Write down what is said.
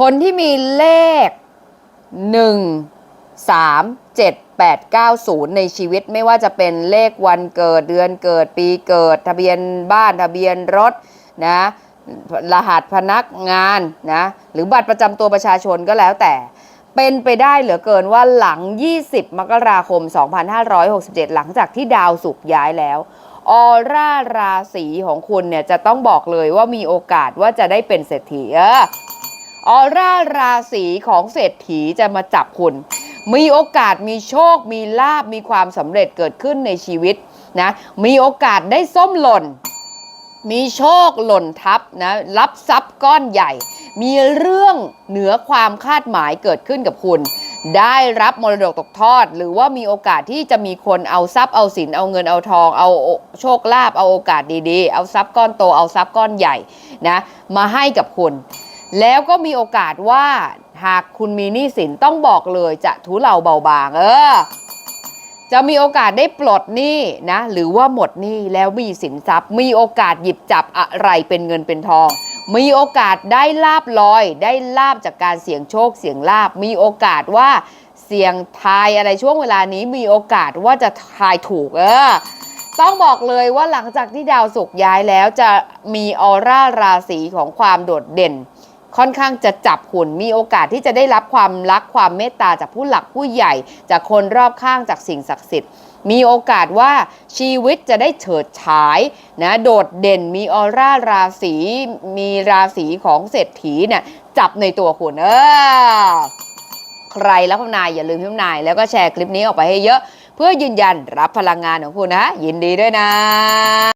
คนที่มีเลข 1 3 7 8 9 0 ในชีวิตไม่ว่าจะเป็นเลขวันเกิดเดือนเกิดปีเกิด ทะเบียนบ้านทะเบียนรถนะรหัสพนักงานนะหรือบัตรประจำตัวประชาชนก็แล้วแต่ เป็นไปได้เหลือเกินว่าหลัง 20 มกราคม 2567 หลังจากที่ดาวศุกย้ายแล้วออร่าราศีของคุณเนี่ยจะต้องบอกเลยว่ามีโอกาสว่าจะได้เป็นเศรษฐีเออ ออร่าราศีของเศรษฐีจะมาจับคุณ มีโอกาสมีโชค มีลาบมีความสำเร็จเกิดขึ้นในชีวิตนะ มีโอกาสได้ส้มหล่น มีโชคหล่นทับนะ รับทรัพย์ก้อนใหญ่ มีเรื่องเหนือความคาดหมายเกิดขึ้นกับคุณ ได้รับมรดกตกทอด หรือว่ามีโอกาสที่จะมีคนเอาทรัพย์เอาสินเอาเงินเอาทอง เอาโชคลาภเอาโอกาสดีๆ เอาทรัพย์ก้อนโตเอาทรัพย์ก้อนใหญ่นะมาให้กับคุณ แล้วก็มีโอกาสว่าหากคุณมีหนี้สินต้องบอกเลยจะทุเลาเบาบาง เออ จะมีโอกาสได้ปลดหนี้นะ หรือว่าหมดหนี้แล้วมีสินทรัพย์ มีโอกาสหยิบจับอะไรเป็นเงินเป็นทอง มีโอกาสได้ลาบลอย ได้ลาบจากการเสี่ยงโชคเสี่ยงลาบ มีโอกาสว่าเสี่ยงทายอะไรช่วงเวลานี้มีโอกาสว่าจะทายถูก เออต้องบอกเลยว่าหลังจากที่ดาวศุกร์ย้ายแล้วจะมีออร่าราศีของความโดดเด่น ค่อนข้างจะจับคุณมีโอกาสที่จะได้รับความรักความเมตตาจากผู้หลักผู้ใหญ่ จากคนรอบข้างจากสิ่งศักดิ์สิทธิ์ มีโอกาสว่าชีวิตจะได้เฉิดฉายนะโดดเด่นมีออร่าราศีมีราศีของเศรษฐีเนี่ยจับในตัวคุณเออใครแล้วคุณนายอย่าลืมพิมนาย แล้วก็แชร์คลิปนี้ออกไปให้เยอะ เพื่อยืนยันรับพลังงานของคุณนะยินดีด้วยนะ